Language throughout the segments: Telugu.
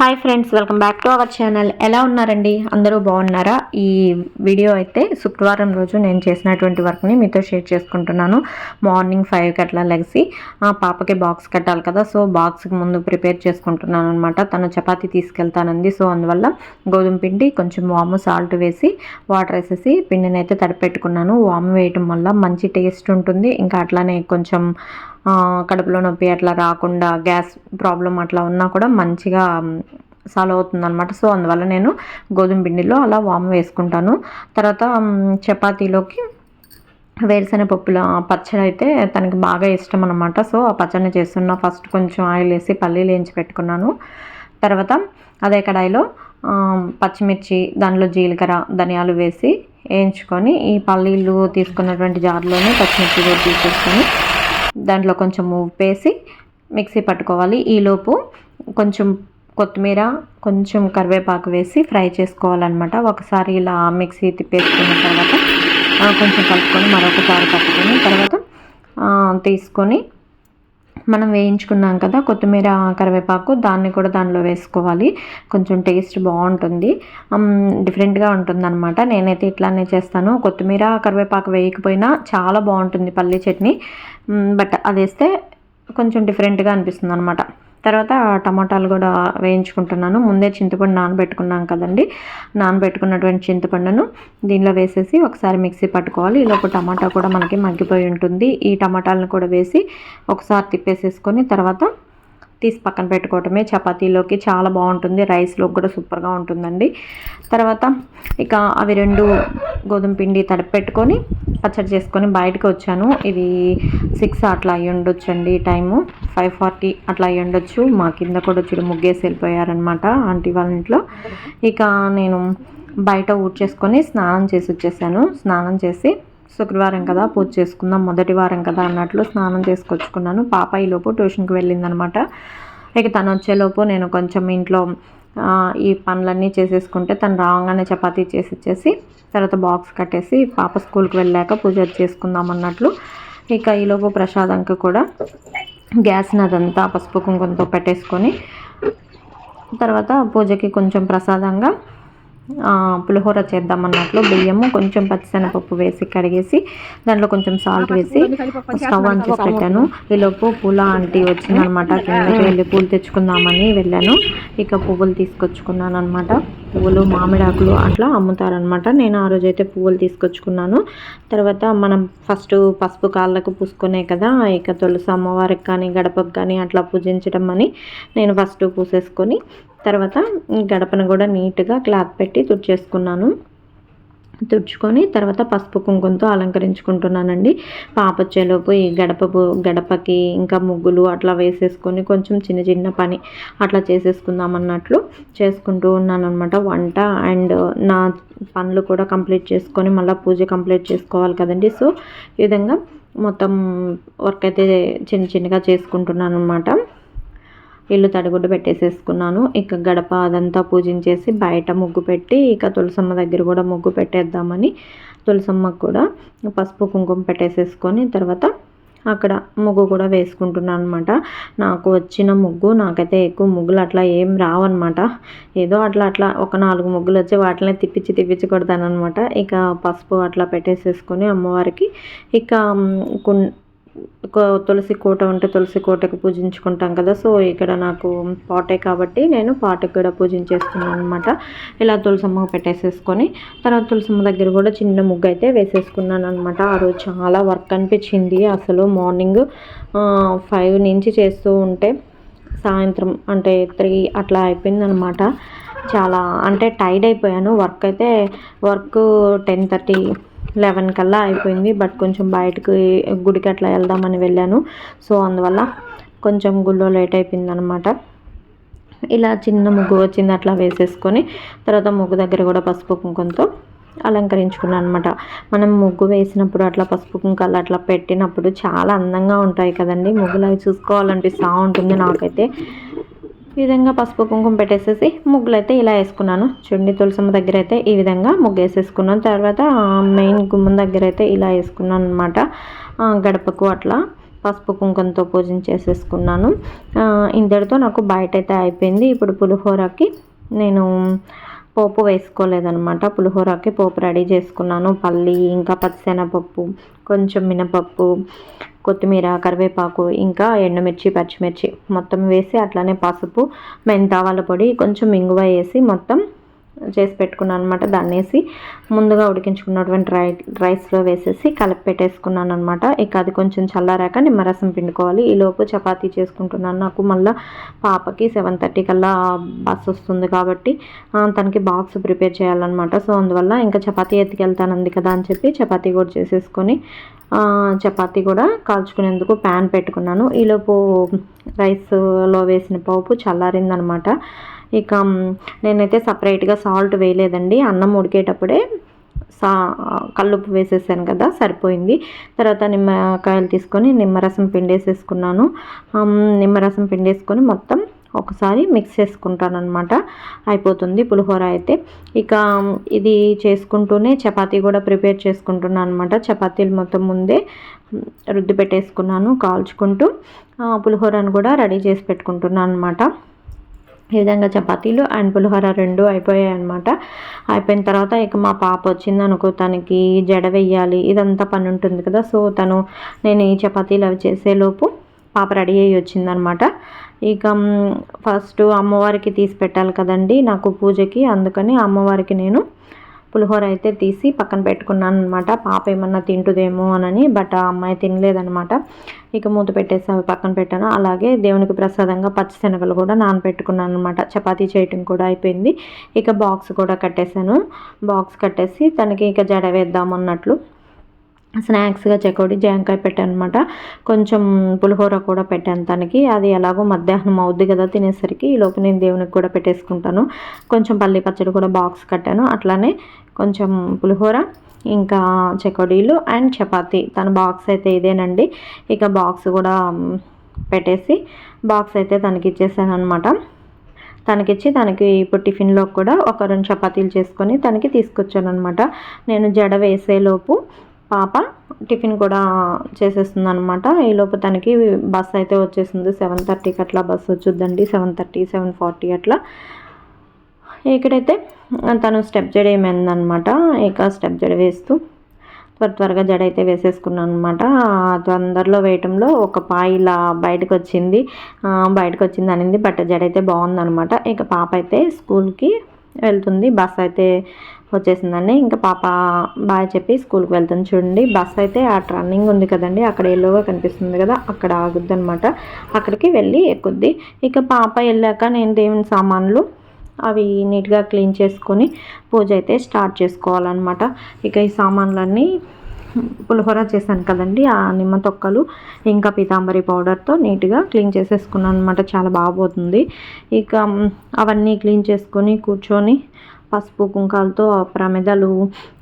Hi friends welcome back to our channel. ఎలా ఉన్నారండి? అందరూ బాగున్నారా? ఈ వీడియో అయితే శుక్రవారం రోజు నేను చేసినటువంటి వర్క్ని మీతో షేర్ చేసుకుంటున్నాను. మార్నింగ్ ఫైవ్కి అట్లా లెగిసి ఆ పాపకి బాక్స్ కట్టాలి కదా సో బాక్స్కి ముందు ప్రిపేర్ చేసుకుంటున్నాను అనమాట తను చపాతి తీసుకెళ్తానంది సో అందువల్ల గోధుమ పిండి కొంచెం వాము సాల్ట్ వేసి వాటర్ వేసేసి పిండిని అయితే తడిపెట్టుకున్నాను. వాము వేయటం వల్ల మంచి టేస్ట్ ఉంటుంది. ఇంకా అట్లానే కొంచెం కడుపులో నొప్పి అట్లా రాకుండా గ్యాస్ ప్రాబ్లం అట్లా ఉన్నా కూడా మంచిగా సాల్వ్ అవుతుంది అనమాట సో అందువల్ల నేను గోధుమ పిండిలో అలా వామ్ వేసుకుంటాను. తర్వాత చపాతీలోకి వేరుశెనగ పప్పుల పచ్చడి అయితే తనకి బాగా ఇష్టం అనమాట సో ఆ పచ్చడిని చేస్తున్న ఫస్ట్ కొంచెం ఆయిల్ వేసి పల్లీలు వేయించి పెట్టుకున్నాను. తర్వాత అదే కడాయిలో పచ్చిమిర్చి దానిలో జీలకర్ర ధనియాలు వేసి వేయించుకొని ఈ పల్లీలు తీసుకున్నటువంటి జార్లోనే పచ్చిమిర్చి కూడా తీసేసుకొని దాంట్లో కొంచెం ఉప్పు వేసి మిక్సీ పట్టుకోవాలి. ఈలోపు కొంచెం కొత్తిమీర కొంచెం కరివేపాకు వేసి ఫ్రై చేసుకోవాలన్నమాట. ఒకసారి ఇలా మిక్సీ తిప్పేసుకున్న తర్వాత కొంచెం కలుపుకొని మరొకసారి కలుపుకొని తర్వాత తీసుకొని మనం వేయించుకున్నాం కదా కొత్తిమీర కరివేపాకు దాన్ని కూడా దానిలో వేసుకోవాలి. కొంచెం టేస్ట్ బాగుంటుంది. డిఫరెంట్గా ఉంటుందన్నమాట. నేనైతే ఇట్లానే చేస్తాను. కొత్తిమీర కరివేపాకు వేయకపోయినా చాలా బాగుంటుంది పల్లీ చట్నీ. బట్ అది వేస్తే కొంచెం డిఫరెంట్గా అనిపిస్తుంది అనమాట తర్వాత టమాటాలు కూడా వేయించుకుంటున్నాను. ముందే చింతపండు నానబెట్టుకున్నాం కదండి. నానబెట్టుకున్నటువంటి చింతపండును దీనిలో వేసేసి ఒకసారి మిక్సీ పట్టుకోవాలి. ఈలోపు టమాటా కూడా మనకి మగ్గిపోయి ఉంటుంది. ఈ టమాటాలను కూడా వేసి ఒకసారి తిప్పేసేసుకొని తర్వాత తీసి పక్కన పెట్టుకోవటమే. చపాతీలోకి చాలా బాగుంటుంది. రైస్లోకి కూడా సూపర్గా ఉంటుందండి. తర్వాత ఇక అవి రెండు గోధుమ పిండి తడిపెట్టుకొని పచ్చడి చేసుకొని బయటకు వచ్చాను. ఇది సిక్స్ అట్లా అయ్యి ఉండొచ్చండి టైము. ఫైవ్ ఫార్టీ అట్లా అయ్యి ఉండొచ్చు. మా కింద కూడా చూడు ముగ్గేసి వెళ్ళిపోయారనమాట ఆంటీ వాళ్ళ ఇంట్లో. ఇక నేను బయట ఊడ్చేసుకొని స్నానం చేసి వచ్చేసాను. స్నానం చేసి శుక్రవారం కదా పూజ చేసుకుందాం మొదటి వారం కదా అన్నట్లు స్నానం చేసుకొచ్చుకున్నాను. పాప ఈలోపు ట్యూషన్కి వెళ్ళిందనమాట. ఇక తను వచ్చేలోపు నేను కొంచెం ఇంట్లో ఈ పనులన్నీ చేసేసుకుంటే తను రాగానే చపాతీ చేసి ఇచ్చేసి తర్వాత బాక్స్ కట్టేసి పాప స్కూల్కి వెళ్ళాక పూజ చేసుకుందాం అన్నట్లు ఇక ఈలోపు ప్రసాదంకి కూడా గ్యాస్ని అదంతా పసుపు కుంకుమతో పెట్టేసుకొని తర్వాత పూజకి కొంచెం ప్రసాదంగా పులిహోర చేద్దాం అన్నట్లు బియ్యము కొంచెం పచ్చిశనగపప్పు వేసి కడిగేసి దాంట్లో కొంచెం సాల్ట్ వేసి స్టవ్ ఆన్ చేసి పెట్టాను ఈలోపు పూల ఆంటీ వచ్చిందనమాట కిందకి వెళ్ళి పూలు తెచ్చుకుందామని వెళ్ళాను. ఇక పువ్వులు తీసుకొచ్చుకున్నాను అనమాట పువ్వులు మామిడాకులు అట్లా అమ్ముతారనమాట నేను ఆ రోజు అయితే పువ్వులు తీసుకొచ్చుకున్నాను. తర్వాత మనం ఫస్ట్ పసుపు కాళ్ళకు పూసుకునే కదా ఇక తులసి అమ్మవారికి కానీ గడపకు కానీ అట్లా పూజించడం అని నేను ఫస్ట్ పూసేసుకొని తర్వాత ఈ గడపను కూడా నీట్గా క్లాత్ పెట్టి తుడిచేసుకున్నాను. తుడుచుకొని తర్వాత పసుపు కుంకుమతో అలంకరించుకుంటున్నానండి. పాప వచ్చేలోపు ఈ గడప గడపకి ఇంకా ముగ్గులు అట్లా వేసేసుకొని కొంచెం చిన్న చిన్న పని అట్లా చేసేసుకుందాం అన్నట్లు చేసుకుంటూ ఉన్నాను అనమాట వంట అండ్ నా పనులు కూడా కంప్లీట్ చేసుకొని మళ్ళీ పూజ కంప్లీట్ చేసుకోవాలి కదండి. సో ఈ విధంగా మొత్తం వర్క్ అయితే చిన్న చిన్నగా చేసుకుంటున్నాను అనమాట ఇల్లు తడిగుడ్డు పెట్టేసేసుకున్నాను. ఇక గడప అదంతా పూజించేసి బయట ముగ్గు పెట్టి ఇక తులసమ్మ దగ్గర కూడా ముగ్గు పెట్టేద్దామని తులసమ్మకు కూడా పసుపు కుంకుమ పెట్టేసేసుకొని తర్వాత అక్కడ ముగ్గు కూడా వేసుకుంటున్నాను అనమాట నాకు వచ్చిన ముగ్గు నాకైతే ఎక్కువ ముగ్గులు అట్లా ఏం రావన్నమాట. ఏదో అట్లా అట్లా ఒక నాలుగు ముగ్గులు వచ్చి వాటిని తిప్పించి తిప్పించి కొడతానమాట ఇక పసుపు అట్లా పెట్టేసేసుకొని అమ్మవారికి ఇక కుం తులసి కోట ఉంటే తులసి కోటకు పూజించుకుంటాం కదా. సో ఇక్కడ నాకు పాటే కాబట్టి నేను పాటకు కూడా పూజించేస్తున్నాను అనమాట ఇలా తులసమ్మ పెట్టేసేసుకొని తర్వాత తులసమ్మ దగ్గర కూడా చిన్న ముగ్గు అయితే వేసేసుకున్నాను అనమాట ఆ రోజు చాలా వర్క్ అనిపించింది. అసలు మార్నింగ్ ఫైవ్ నుంచి చేస్తూ ఉంటే సాయంత్రం అంటే త్రీ అట్లా అయిపోయింది అనమాట చాలా అంటే టైర్డ్ అయిపోయాను. వర్క్ అయితే వర్క్ టెన్ థర్టీ లెవెన్ కల్లా అయిపోయింది. బట్ కొంచెం బయటకు గుడికి అట్లా వెళ్దామని వెళ్ళాను. సో అందువల్ల కొంచెం గుళ్ళో లేట్ అయిపోయింది అనమాట ఇలా చిన్న ముగ్గు వచ్చింది అట్లా వేసేసుకొని తర్వాత ముగ్గు దగ్గర కూడా పసుపు కుంకుమతో అలంకరించుకున్నాను అనమాట మనం ముగ్గు వేసినప్పుడు అట్లా పసుపు కుంకాలు అట్లా పెట్టినప్పుడు చాలా అందంగా ఉంటాయి కదండి. ముగ్గులు అవి చూసుకోవాలనిపిస్తూ ఉంటుంది నాకైతే. ఈ విధంగా పసుపు కుంకుమ పెట్టేసేసి ముగ్గులు అయితే ఇలా వేసుకున్నాను. చూడండి తులసమ్మ దగ్గర అయితే ఈ విధంగా ముగ్గు వేసేసుకున్నాను తర్వాత మెయిన్ గుమ్మం దగ్గర అయితే ఇలా వేసుకున్నాను అనమాట గడపకు అట్లా పసుపు కుంకుమతో పూజించేసేసుకున్నాను. చేసేసుకున్నాను ఇంతటితో నాకు బయట అయితే అయిపోయింది. ఇప్పుడు పులిహోరకి నేను పోపు వేసుకోలేదనమాట పులిహోరకి పోపు రెడీ చేసుకున్నాను. పల్లి ఇంకా పచ్చిశనగపప్పు కొంచెం మినపప్పు కొత్తిమీర కరివేపాకు ఇంకా ఎండుమిర్చి పచ్చిమిర్చి మొత్తం వేసి అట్లానే పసుపు మెంతావాల పొడి కొంచెం ఇంగువ వేసి మొత్తం చేసి పెట్టుకున్నాను అనమాట దాన్ని వేసి ముందుగా ఉడికించుకున్నటువంటి రై రైస్లో వేసేసి కలిపి పెట్టేసుకున్నాను అనమాట ఇక అది కొంచెం చల్లారాక నిమ్మరసం పిండుకోవాలి. ఈలోపు చపాతీ చేసుకుంటున్నాను. నాకు మళ్ళీ పాపకి సెవెన్ థర్టీ కల్లా బస్ వస్తుంది కాబట్టి తనకి బాక్స్ ప్రిపేర్ చేయాలన్నమాట. సో అందువల్ల ఇంకా చపాతీ ఎత్తుకెళ్తానంది కదా అని చెప్పి చపాతీ కూడా చేసేసుకొని చపాతీ కూడా కాల్చుకునేందుకు ప్యాన్ పెట్టుకున్నాను. ఈలోపు రైస్లో వేసిన పోపు చల్లారిందనమాట ఇక నేనైతే సపరేట్గా సాల్ట్ వేయలేదండి. అన్నం ఉడికేటప్పుడే సా కల్లుప్పు వేసేసాను కదా సరిపోయింది. తర్వాత నిమ్మకాయలు తీసుకొని నిమ్మరసం పిండేసేసుకున్నాను. నిమ్మరసం పిండేసుకొని మొత్తం ఒకసారి మిక్స్ చేసుకుంటానమాట అనమాట అయిపోతుంది పులిహోర అయితే. ఇక ఇది చేసుకుంటూనే చపాతీ కూడా ప్రిపేర్ చేసుకుంటున్నాను అనమాట చపాతీలు మొత్తం ముందే రుద్ది పెట్టేసుకున్నాను కాల్చుకుంటూ పులిహోరను కూడా రెడీ చేసి పెట్టుకుంటున్నాను అనమాట ఈ విధంగా చపాతీలు అండ్ పులిహోర రెండు అయిపోయాయి అనమాట అయిపోయిన తర్వాత ఇక మా పాప వచ్చింది అనుకో తనకి జడ వెయ్యాలి ఇదంతా పని ఉంటుంది కదా. సో తను నేను ఈ చపాతీలు అవి చేసేలోపు పాప రెడీ అయ్యి వచ్చిందనమాట ఇక ఫస్ట్ అమ్మవారికి తీసి పెట్టాలి కదండి నాకు పూజకి. అందుకని అమ్మవారికి నేను పులిహోర అయితే తీసి పక్కన పెట్టుకున్నాను అనమాట పాప ఏమన్నా తింటుదేమో అని బట్ ఆ అమ్మాయి తినలేదనమాట ఇక మూత పెట్టేసి అవి పక్కన పెట్టాను. అలాగే దేవునికి ప్రసాదంగా పచ్చిశనగలు కూడా నానబెట్టుకున్నాను అనమాట చపాతీ చేయటం కూడా అయిపోయింది. ఇక బాక్స్ కూడా కట్టేశాను. బాక్స్ కట్టేసి తనకి ఇక జడ వేద్దాం అన్నట్లు స్నాక్స్గా చెకోడి జాంకాయ పెట్టాను అనమాట కొంచెం పులిహోర కూడా పెట్టాను తనకి. అది ఎలాగో మధ్యాహ్నం అవుద్ది కదా తినేసరికి ఈ లోపు నేను దేవునికి కూడా పెట్టేసుకుంటాను. కొంచెం పల్లి పచ్చడి కూడా బాక్స్ కట్టాను. అట్లానే కొంచెం పులిహోర ఇంకా చెకోడీలు అండ్ చపాతీ. తన బాక్స్ అయితే ఇదేనండి. ఇక బాక్స్ కూడా పెట్టేసి బాక్స్ అయితే తనకి ఇచ్చేసాను అనమాట తనకిచ్చి తనకి ఇప్పుడు టిఫిన్లో కూడా ఒక రెండు చపాతీలు చేసుకొని తనకి తీసుకొచ్చాను అనమాట నేను జడ వేసేలోపు పాప టిఫిన్ కూడా చేసేస్తుంది అనమాట ఈలోపు తనకి బస్ అయితే వచ్చేసింది సెవెన్ థర్టీకి అట్లా బస్ వచ్చుద్దండి. సెవెన్ థర్టీ సెవెన్ ఫార్టీ అట్లా. ఇక్కడైతే తను స్టెప్ జడ ఏమైందనమాట ఇక స్టెప్ జడ వేస్తూ త్వర త్వరగా జడ అయితే వేసేసుకున్నాను అనమాట తొందరలో వేయటంలో ఒక పాయి ఇలా బయటకు వచ్చింది బయటకు వచ్చింది అనింది బట్ జడ అయితే బాగుందనమాట ఇక పాప అయితే స్కూల్కి వెళ్తుంది. బస్ అయితే వచ్చేసిందండి. ఇంకా పాప బాయ్ చెప్పి స్కూల్కి వెళ్తుంది చూడండి. బస్ అయితే ఆ రన్నింగ్ ఉంది కదండి. అక్కడ ఎల్లోగా కనిపిస్తుంది కదా అక్కడ ఆగుద్ది అనమాట అక్కడికి వెళ్ళి ఎక్కుద్ది. ఇక పాప వెళ్ళాక నేను దేవుని సామాన్లు అవి నీట్గా క్లీన్ చేసుకొని పూజ అయితే స్టార్ట్ చేసుకోవాలన్నమాట. ఇక ఈ సామాన్లన్నీ పులిహోర చేశాను కదండి ఆ నిమ్మ తొక్కలు ఇంకా పీతాంబరి పౌడర్తో నీట్గా క్లీన్ చేసేసుకున్నాను అనమాట చాలా బాగోతుంది ఇక అవన్నీ క్లీన్ చేసుకొని కూర్చొని పసుపు కుంకాలతో ప్రమిదలు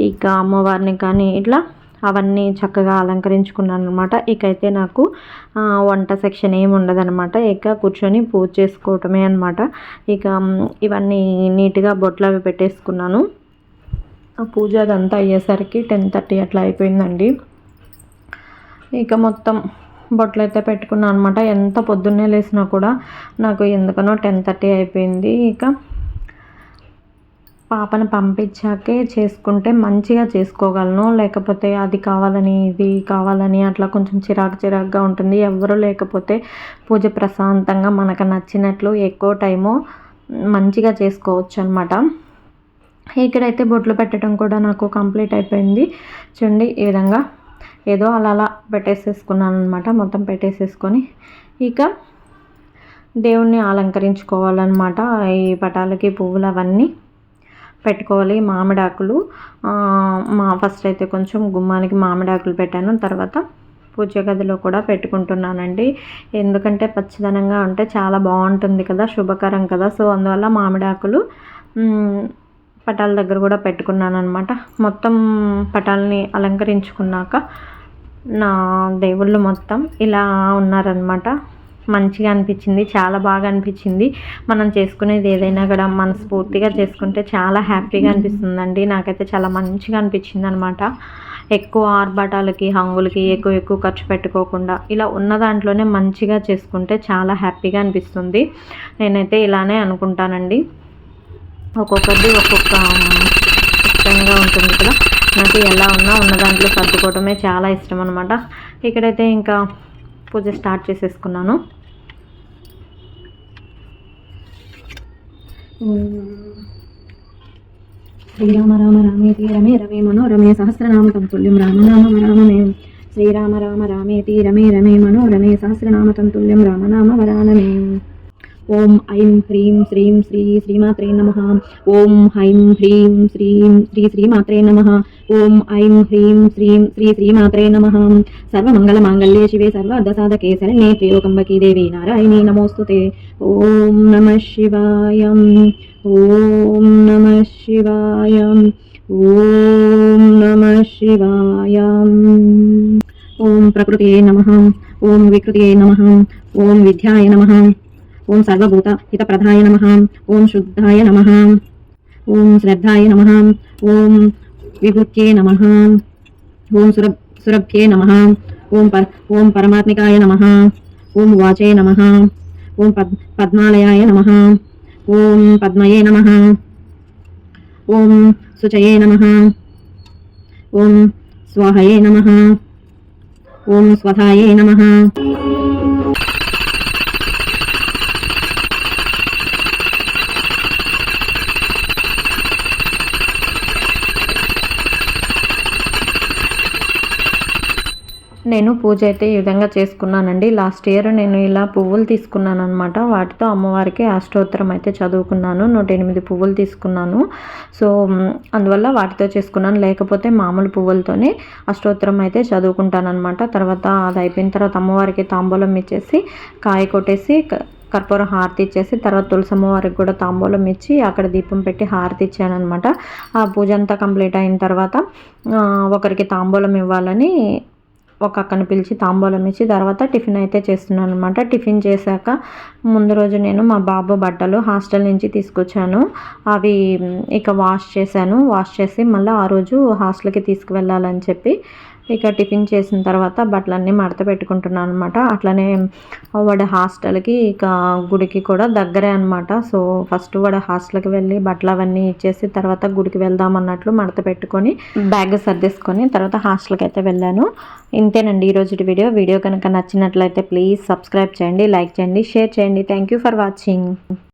ఇక అమ్మవారిని కానీ ఇట్లా అవన్నీ చక్కగా అలంకరించుకున్నాను అనమాట ఇకైతే నాకు వంట సెక్షన్ ఏమి ఉండదనమాట ఇక కూర్చొని పూజ చేసుకోవటమే అనమాట ఇక ఇవన్నీ నీట్గా బొట్లు అవి పెట్టేసుకున్నాను. పూజ అదంతా అయ్యేసరికి టెన్ థర్టీ అట్లా అయిపోయిందండి. ఇక మొత్తం బొట్లు అయితే పెట్టుకున్నాను అనమాట ఎంత పొద్దున్నే లేసినా కూడా నాకు ఎందుకనో టెన్ థర్టీ అయిపోయింది. ఇక పాపను పంపించాకే చేసుకుంటే మంచిగా చేసుకోగలను. లేకపోతే అది కావాలని ఇది కావాలని అట్లా కొంచెం చిరాకు చిరాకుగా ఉంటుంది. ఎవరు లేకపోతే పూజ ప్రశాంతంగా మనకు నచ్చినట్లు ఎక్కువ టైము మంచిగా చేసుకోవచ్చు అనమాట ఇక్కడైతే బొట్లు పెట్టడం కూడా నాకు కంప్లీట్ అయిపోయింది. చూడండి ఈ విధంగా ఏదో అలా అలా పెట్టేసేసుకున్నాను అనమాట మొత్తం పెట్టేసేసుకొని ఇక దేవుణ్ణి అలంకరించుకోవాలన్నమాట. ఈ పటాలకి పువ్వులు అవన్నీ పెట్టుకోవాలి. మామిడాకులు. మా ఫస్ట్ అయితే కొంచెం గుమ్మానికి మామిడాకులు పెట్టాను. తర్వాత పూజ గదిలో కూడా పెట్టుకుంటున్నానండి. ఎందుకంటే పచ్చదనంగా ఉంటే చాలా బాగుంటుంది కదా శుభకరం కదా. సో అందువల్ల మామిడాకులు పటాల దగ్గర కూడా పెట్టుకున్నాను అనమాట మొత్తం పటాలని అలంకరించుకున్నాక నా దేవుళ్ళు మొత్తం ఇలా ఉన్నారనమాట మంచిగా అనిపించింది చాలా బాగా అనిపించింది. మనం చేసుకునేది ఏదైనా కూడా మనస్ఫూర్తిగా చేసుకుంటే చాలా హ్యాపీగా అనిపిస్తుందండి. నాకైతే చాలా మంచిగా అనిపించింది అనమాట ఎక్కువ ఆర్భాటాలకి హంగులకి ఎక్కువ ఎక్కువ ఖర్చు పెట్టుకోకుండా ఇలా ఉన్న దాంట్లోనే మంచిగా చేసుకుంటే చాలా హ్యాపీగా అనిపిస్తుంది. నేనైతే ఇలానే అనుకుంటానండి. ఒక్కొక్కరిది ఒక్కొక్క ఇష్టంగా ఉంటుంది కదా. నాకు ఎలా ఉన్నా ఉన్న దాంట్లో సర్దుకోవడమే చాలా ఇష్టం అనమాట ఇక్కడైతే ఇంకా పూజ స్టార్ట్ చేసేసుకున్నాను. శ్రీరామ రామ రామేతి రమే రమే మనోరమే సహస్రనామ తంతుల్యం రామనామ రామమే. శ్రీరామ రామ రామేతి రమే రమే మనోరమే సహస్రనామ తంతుల్యం రామనామ వరానమే. ఓం ఐం హ్రీం శ్రీం శ్రీ శ్రీమాత్రే నమ. ఓం హైం హ్రీం శ్రీం శ్రీ శ్రీమాత్రే నమ. ఓం ఐం హ్రీం శ్రీం శ్రీ శ్రీమాత్రే నమ. సర్వమంగళ మాంగళ్యే శివే సర్వార్ధసాధకే శరణే త్రియోకంబకీ దేవి నారాయణీ నమోస్తుతే. ఓం నమ శివాయ. ఓం నమ శివాయ. ఓం నమ శివాయ. ఓం ప్రకృతియే నమ. ఓం వికృతియే నమ. ఓం విద్యాయ నమ. ఓం సర్వభూత హితప్రదాయ నమ ఓం శుద్ధాయ నమ ఓం శ్రద్ధాయ నమ ఓం విభుత్యే నమ ఓం సురభ్ సురభ్యే నమ ఓం పర్ ఓం పరమాత్మికాయ నమ ఓం వాచే నమ ఓం పద్ పద్మాలయాయ నమ ఓం పద్మయే నమ ఓం శుచయే నమ ఓం స్వాహయే నమ ఓం స్వధాయే నమ నేను పూజ అయితే ఈ విధంగా చేసుకున్నానండి. లాస్ట్ ఇయర్ నేను ఇలా పువ్వులు తీసుకున్నాను అనమాట వాటితో అమ్మవారికి అష్టోత్తరం అయితే చదువుకున్నాను. నూట ఎనిమిది పువ్వులు తీసుకున్నాను. సో అందువల్ల వాటితో చేసుకున్నాను. లేకపోతే మామూలు పువ్వులతోనే అష్టోత్తరం అయితే చదువుకుంటాను అనమాట తర్వాత అది అయిపోయిన తర్వాత అమ్మవారికి తాంబూలం ఇచ్చేసి కాయ కొట్టేసి కర్పూరం హారతి ఇచ్చేసి తర్వాత తులసమ్మ వారికి కూడా తాంబూలం ఇచ్చి అక్కడ దీపం పెట్టి హారతి ఇచ్చాను అనమాట ఆ పూజ అంతా కంప్లీట్ అయిన తర్వాత ఒకరికి తాంబూలం ఇవ్వాలని ఒక అక్కను పిలిచి తాంబూలం ఇచ్చి తర్వాత టిఫిన్ అయితే చేస్తున్నాను అనమాట టిఫిన్ చేశాక ముందు రోజు నేను మా బాబు బట్టలు హాస్టల్ నుంచి తీసుకొచ్చాను. అవి ఇక వాష్ చేశాను. వాష్ చేసి మళ్ళీ ఆ రోజు హాస్టల్కి తీసుకువెళ్ళాలని చెప్పి ఇక టిఫిన్ చేసిన తర్వాత బట్టలన్నీ మడత పెట్టుకుంటున్నాను అనమాట అట్లనే వాడి హాస్టల్కి ఇక గుడికి కూడా దగ్గరే అనమాట సో ఫస్ట్ వాడి హాస్టల్కి వెళ్ళి బట్టలు అవన్నీ ఇచ్చేసి తర్వాత గుడికి వెళ్దాం అన్నట్లు మడత పెట్టుకొని బ్యాగ్ సర్దేసుకొని తర్వాత హాస్టల్కి అయితే వెళ్ళాను. ఇంతేనండి ఈరోజు వీడియో. వీడియో కనుక నచ్చినట్లయితే ప్లీజ్ సబ్స్క్రైబ్ చేయండి లైక్ చేయండి షేర్ చేయండి. Thank you for watching.